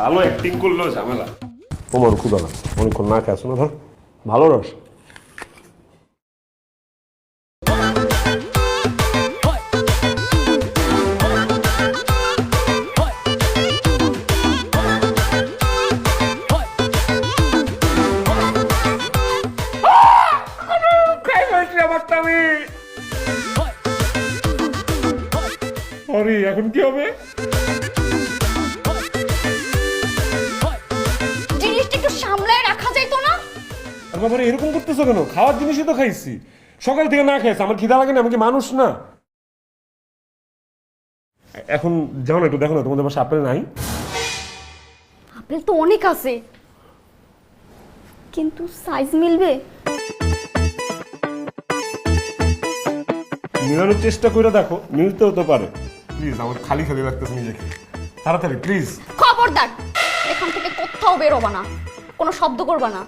ভালো অ্যাক্টিং করলেও ঝামেলা। তোমার ক্ষুদা না অনেকক্ষণ না খাস না ধর। ভালো রস। এখন কি হবে? আর বাবা এরকম করতেছো কেন? খাওয়ার জিনিসই তো খাইছি। সকাল থেকে না খাইছি আমার খিদা লাগে না আমি কি মানুষ না? এখন যাও না একটু দেখো না তোমাদের বাসা আপেল নাই? আপেল তো অনেক আছে। কিন্তু সাইজ মিলবে? মিলানোর চেষ্টা করে দেখো মিলতে হতে পারে। প্লিজ আমার খালি খালি লাগতেছে নিজেকে। তাড়াতাড়ি প্লিজ খবরদার! এখান থেকে কোথাও বেরোবা না। কোনো শব্দ করবা না।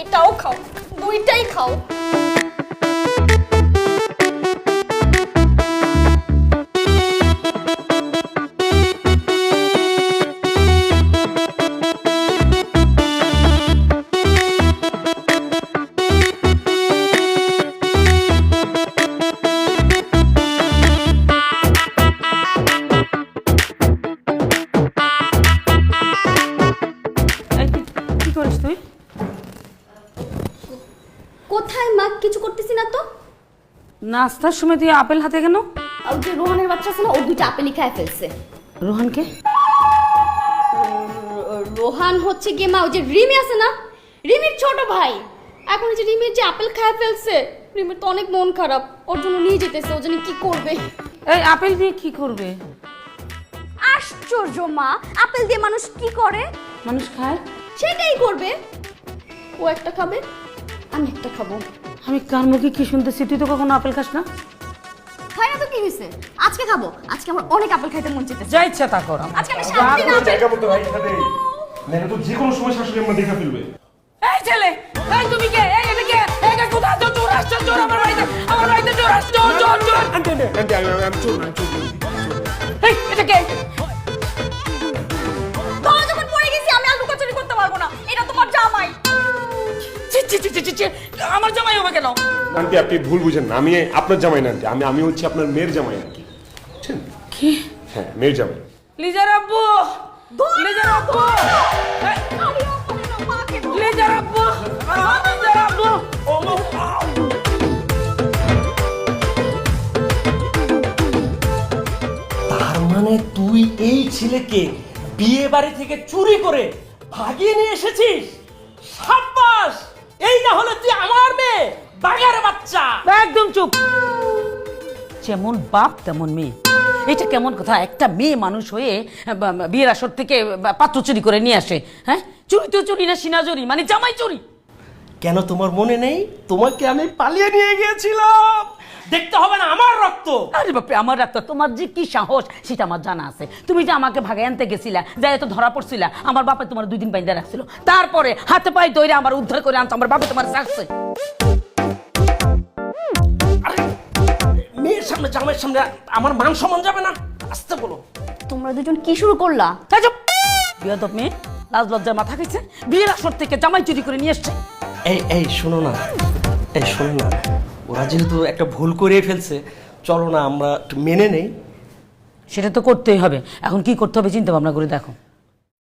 এটাও খাও। দুইটাই খাও। কোথায় মা? কিছু করতেছি না তো। নাস্তার সময় তুই আপেল হাতে কেন? আর যে রোহানের বাচ্চা আছে না ও দুইটা আপেলই খায় ফেলছে। রোহানকে? রোহান হচ্ছে গিয়ে মা ওই যে রিমি আছে না? রিমির ছোট ভাই। এখন ওই যে রিমির যে আপেল খায় ফেলছে রিমির তো অনেক মন খারাপ। ওর জন্য নিয়ে যেতেছে ও জানি কি করবে। এই আপেল দিয়ে কি করবে? আশ্চর্য মা। আপেল দিয়ে মানুষ কি করে? মানুষ খায়? সেটাই করবে? ও একটা খাবে। আমি একটা খাব। আমি কার মুখে কি শুনতেছি? তুই তো কখনো আপেল খাস না? খাই না তো কি হয়েছে? আজকে খাব। আজকে আমার অনেক আপেল খাইতে মন চেতেছে যা ইচ্ছা তা কর আজকে আমি সাত দিন আপেল জায়গা মতো ভাই এখানে না তো যে কোনো সময় শাশুড়ি আম্মা দেখা ফেলবে। এই ছেলে এই তুমি কে? এই এটা কে? এই কে কোথা তো চোর আসছে চোর আমার বাড়িতে। আমার বাড়িতে চোর আসছে চোর চোর চোর। আন্টি আন্টি আন্টি আমি আমি চোর না চোর। এই এটা কে? ছি ছি ছি, ছি ছি আমার জামাই হবে কেন? আন্টি আপনি ভুল বুঝেন না। আমি আপনার জামাই না আন্টি আমি আমি হচ্ছে আপনার মেয়ের জামাই আর কি বুঝছেন? কি? হ্যাঁ মেয়ের জামাই। লিজার আব্বু! লিজার আব্বু। লিজার আব্বু! লিজার আব্বু! ও মো তার মানে তুই এই ছেলেকে বিয়ে বাড়ি থেকে চুরি করে ভাগিয়ে নিয়ে এসেছিস? সাব্বাস এই না হলে তুই আমার মেয়ে বাগার বাচ্চা। একদম চুপ। যেমন বাপ তেমন মেয়ে। এটা কেমন কথা? একটা মেয়ে মানুষ হয়ে বিয়ের আসর থেকে পাত্র চুরি করে নিয়ে আসে হ্যাঁ? চুরি তো চুরি না সিনা চুরি মানে জামাই চুরি। কেন তোমার মনে নেই? তোমাকে আমি পালিয়ে নিয়ে গিয়েছিলাম। দেখতে হবে না আমার রক্ত। আরে বাপরে আমার রক্ত তোমার যে কি সাহস সেটা আমার জানা আছে। তুমি যে আমাকে ভাগে আনতে গেছিলা যাই তো ধরা পড়ছিলা আমার বাপে তোমার দুই দিন বাইন্দা রাখছিল। তারপরে হাতে পায়ে দইরে আমার উদ্ধার করে আনতো আমার বাপে তোমার রাখছে মেয়ের সামনে জামাইয়ের সামনে আমার মান সম্মান যাবে না? আসতে বলো। তোমরা দুজন কি শুরু করলা? বিয়াদব মেয়ে লাজ লজ্জার মাথা খাইছে বিয়ের আসর থেকে জামাই চুরি করে নিয়ে এসছে। এই এই শোনো না এই শোনো না। ওরা যেহেতু একটা ভুল করে ফেলছে, চলো না, আমরা একটু মেনে নেই। সেটা তো করতেই হবে। এখন কি করতে হবে চিন্তা ভাবনা করে দেখো।